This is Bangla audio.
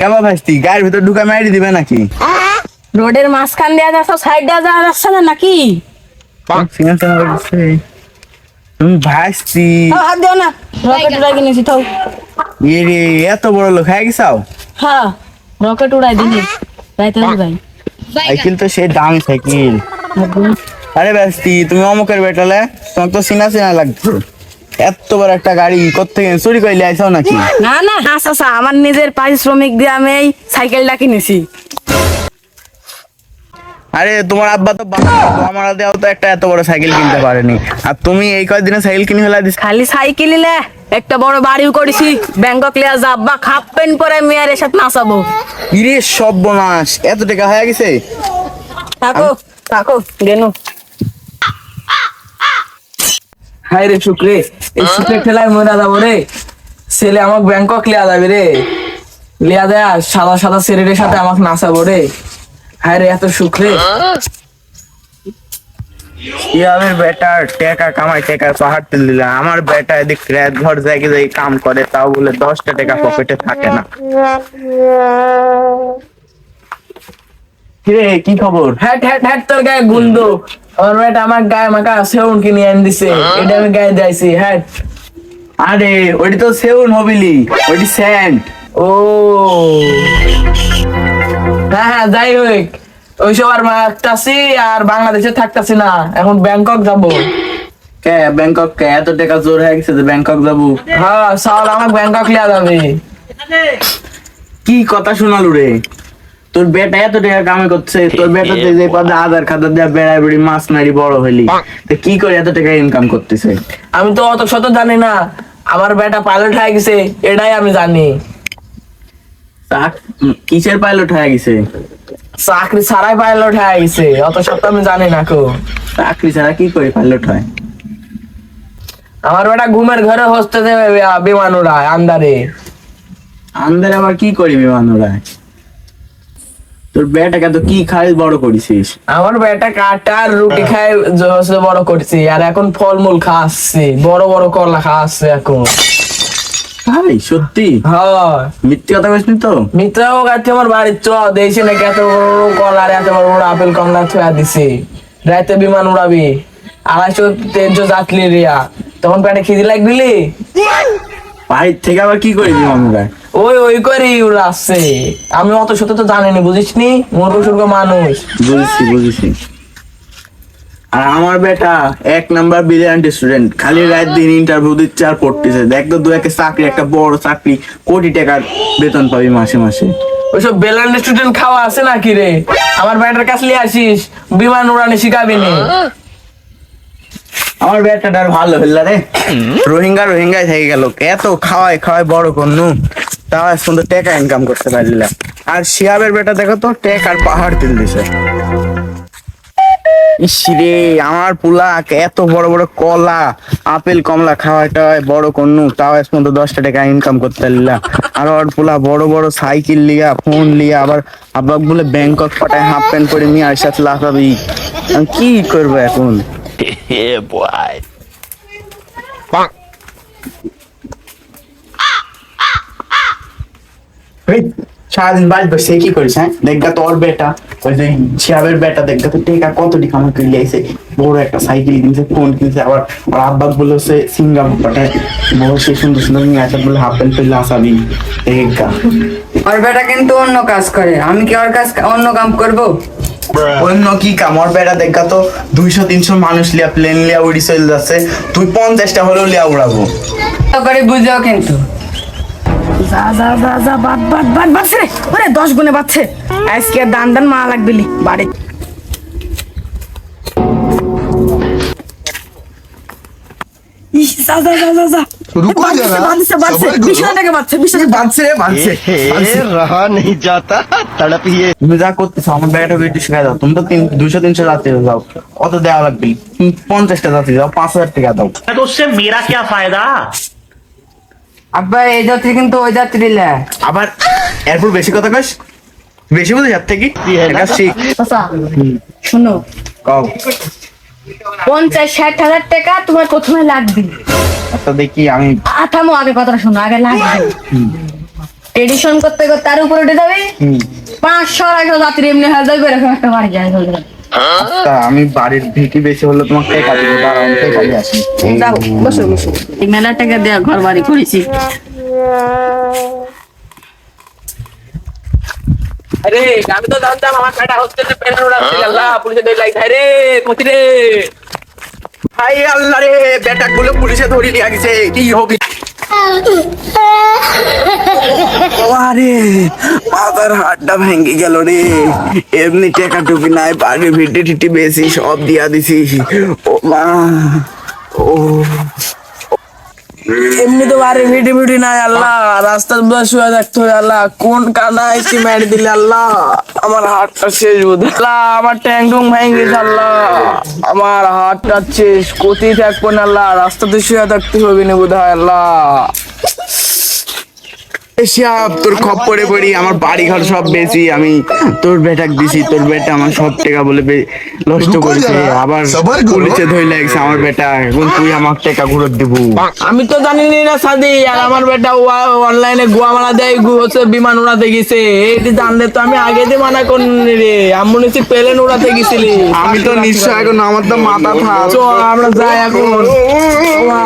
কেমন ভাইস্তি? গায়ের ভিতর ঢুকা মারি দিবে নাকি? রোডের মাঝখান দেওয়া যাচ্ছে সাইড দেওয়া যাওয়া যাচ্ছে না নাকি। তুমি ভাইস্তি। হাত দিও না। রকেট উড়াই কিনেছি এ রে এত বড় লোক হয়ে গেছাও হ্যাঁ রকেট উড়াই দিলি। রাইতে উড়াই সাইকেল তো সেই দামি সাইকেল। আরে ব্যস্তি তুমি অমুকের বেটালে? তোমার তো চিনা চিনা লাগছে। এত বড় একটা গাড়ি কোথেকে চুরি করে আইসাও নাকি? না না আচ্ছা আচ্ছা আমার নিজের পারিশ্রমিক দিয়ে আমি এই সাইকেলটা কিনেছি। আরে তোমার আব্বা তো আমার দেওয়া তো একটা এত বড় সাইকেল কিনতে পারেনি। আর তুমি এই কয়েকদিনে সাইকেল কিনে ফেলা দিস খালি সাইকেল নিলে একটা বড় বাড়িও করেছি ব্যাংকক লিয়া যাব্বা খাপ প্যান্ট পরে মেয়ের সাথে নাচাবো। ইরে সব বনাস এত টাকা হয়ে গেছে? থাকো থাকো গেনু। হাই রে শুক্রে। এই শুক্রে খেলায় মরা যাব রে। ছেলে আমাকে ব্যাংকক লিয়া যাবে রে। লিয়া দেয় সাদা সাদা ছেলেদের সাথে আমাকে নাচাবো রে। হাই রে, এত শুক্রে ইয়ামের বেটা টাকা কামাই টাকার পাহাড় দিলে আমার বেটা এদিক রাত ঘর জায়গায় যাই কাম করে, তাও বলে দশটা টাকা পকেটে থাকে না। কিরে কি খবর? হ্যাট হ্যাট হ্যাট তোর গায়ে গুন্ডু আমার বেটা আমার গায়ে মাকা সেউন কিনে এনে দিছে। এটা আমি গায়ে দিয়েছি হ্যাট। আরে ওইটি তো সেউন হবিলি ওইটি স্যান্ড ও। হ্যাঁ হ্যাঁ যাই হোক। ওইসব আর মারতাছি আর বাংলাদেশে থাকতাছি না। এখন ব্যাংকক যাব। কে ব্যাংকক কে? এত টাকা জোর হয়ে গেছে যে ব্যাংকক যাব। হ্যাঁ সাল আমাকে ব্যাংকক লিয়া যাবে। কি কথা শোনালু রে? তোর বেটা এত টাকা কামাই করছে তোর বেটা যে পদে আধার খাতা দিয়ে বেড়ায় বেড়ি মাছ মারি বড় হইলি তো কি করে এত টাকা ইনকাম করতেছে? আমি তো অত শত জানি না আমার বেটা পাইলট হয়ে গেছে এটাই আমি জানি। কিসের পাইলট হয়ে গেছে? চাকরি ছাড়াই পাইলট হয়ে গেছে অত শত আমি জানি না কো। চাকরি ছাড়া কি করে পাইলট হয়? আমার বেটা ঘুমের ঘরে হস্তে দেবে বিমান উড়ায় আন্দারে। আন্দার আবার কি করি বিমান ওড়ায় তোর বেটাকে তো কি খাই বড় করেছিস? আমার বেটা কাটা আর রুটি খায় জ- বড় করছি। আর এখন ফলমূল খাচ্ছে। বড় বড় কলা খাচ্ছে এখন। ভাই সত্যি? হ্যাঁ। মিথ্যে কথা তো। কাছে আমার বাড়ির চ দেখছি নাকি এত বড় বড় কলা আর এত বড় বড় আপেল কমলা থুয়া দিছে। রাতে বিমান উড়াবি। আড়াইশো তিনশো যাত্রী রিয়া। তখন পেটে খিদি লাগবিলি বাড়ির থেকে আবার কি করি বিমান ওড়ায় ওই ওই করে উড়াচ্ছে। আমি অত শত তো জানিনি বুঝিস নি মূর্খ মানুষ। বুঝেছি বুঝেছি। আর আমার বেটা এক নাম্বার ব্রিলিয়ান্ট স্টুডেন্ট খালি রাত দিন ইন্টারভিউ দিচ্ছে আর পড়তেছে। দেখ তো দু একটা চাকরি একটা বড় চাকরি কোটি টাকার বেতন পাবি মাসে মাসে। ওইসব বেলান্ড স্টুডেন্ট খাওয়া আছে নাকি রে? আমার ব্যাটার কাছে নিয়ে আসিস বিমান উড়ানি শিখাবি নি। আমার বেটাটা আর ভালো হইল রে। রোহিঙ্গা রোহিঙ্গায় থেকে গেল। এত খাওয়াই খাওয়াই বড় করনু তাও আজ পর্যন্ত টাকা ইনকাম করতে পারলাম আর শিয়াবের বেটা দেখো তো টেক আর পাহাড় তুল দিছে। ইসরে আমার পুলা এত বড় বড় কলা আপেল কমলা খাওয়াটা বড় করনু তাও আজ পর্যন্ত দশটা টাকা ইনকাম করতে পারলাম আর ওর পুলা বড় বড় সাইকেল লিয়া ফোন লিয়া আবার আবার বলে ব্যাংকক পাঠায় হাফ প্যান্ট পরে নিয়ে আর সাথে লাফাবি। কি করব এখন? সারাদিন বসে কি করিস হ্যাঁ? দেখা তোর বেটা ওই যে শিয়াবের বেটা দেখা তো টেকা কত টাকা আমার আইছে। বড় একটা সাইকেল কিনছে ফোন কিনছে আবার আর আব্বা বলে সে সিঙ্গাপুর পাঠায় বড় সে সুন্দর সুন্দর নিয়ে আসা বলে হাফ প্যান্ট আসাবি দেখা ওর বেটা কিন্তু অন্য কাজ করে। আমি কি ওর কাজ অন্য কাম করব? অন্য কি কাম? ওর বেটা দেখা তো দুইশো তিনশো মানুষ লিয়া প্লেন লিয়া উড়ি চলে যাচ্ছে। তুই পঞ্চাশটা হলেও লিয়া উড়াবো। করে বুঝো কিন্তু। যা দশ আজকে দান দান মা লাগবে বাড়ি। দুশো তিনশো যাত্রী যাও। অত দেওয়া লাগবে পঞ্চাশটা যাত্রী যাও পাঁচ হাজার টাকা দাও। মেয়েরা কে ফায়দা? আব্বা এই যাত্রী কিন্তু ওই যাত্রী লে। আবার এরপর বেশি কথা কস? বেশি শিখ। শুনো। কও। পঞ্চাশ ষাট হাজার টাকা তোমার প্রথমে লাগবে। আচ্ছা দেখি আমি। আঠামো আগে কথাটা শোনো আগে লাগবে। এডিশন করতে করতে আর উপরে উঠে যাবে। পাঁচশো একশো যাত্রী এমনি হয়ে যাবে এরকম একটা বাড়ি যায়। চলে আমি বাড়ির ভিটি বেশি হলে তোমাকে টেকা দিব। দাঁড়াও আমি টেকা দিয়ে আসি। যাও বসো বসো। এই মেলা টাকা দেওয়া ঘর বাড়ি করেছি। আরে আমি তো জানতাম আমার কাটা পেন উড়াচ্ছি। আল্লাহ পুলিশে রে রে। হাই আল্লাহ রে বেটা গুলো পুলিশে ধরে নিয়ে গেছে। কি হবে? আরে, মাথার হাতটা ভেঙে গেল রে। এমনি টেকা টুপি নাই বাড়ির ভিটি টিটি বেশি, সব দিয়া দিছি। ও মা, ও। এমনি তো বারে ভিডি ভিডি নাই, আল্লাহ। রাস্তার মধ্যে শুয়ে থাকতে হবে, আল্লাহ। কোন কাদা এসে মেরে দিলে, আল্লাহ। আমার হাতটা শেষ বোধ আল্লাহ, আমার ট্যাং ভেঙে গেছে, আল্লাহ। আমার হাতটা শেষ। কোথায় থাকব না, আল্লাহ। রাস্তাতে শুয়ে থাকতে হবে না বোধ হয়, আল্লাহ। এসব তোর খপ্পরে পড়ি আমার বাড়ি ঘর সব বেশি আমি তোর বেটাক দিছি তোর বেটা আমার সব টাকা বলে নষ্ট করেছে আবার। পুলিশে ধরে লাগছে আমার বেটা এখন তুই আমার টাকা ঘুরত দিব। আমি তো জানি না সাদি আর আমার বেটা অনলাইনে গুয়া মারা দেয় গু হচ্ছে বিমান উড়াতে গেছে। এইটি জানলে তো আমি আগে দিয়ে মানা করিনি রে আমি নিশ্চয় প্লেন উড়াতে গেছিলি। আমি তো নিশ্চয় এখন আমার তো মাথা থাক। আমরা যাই এখন। ওয়া।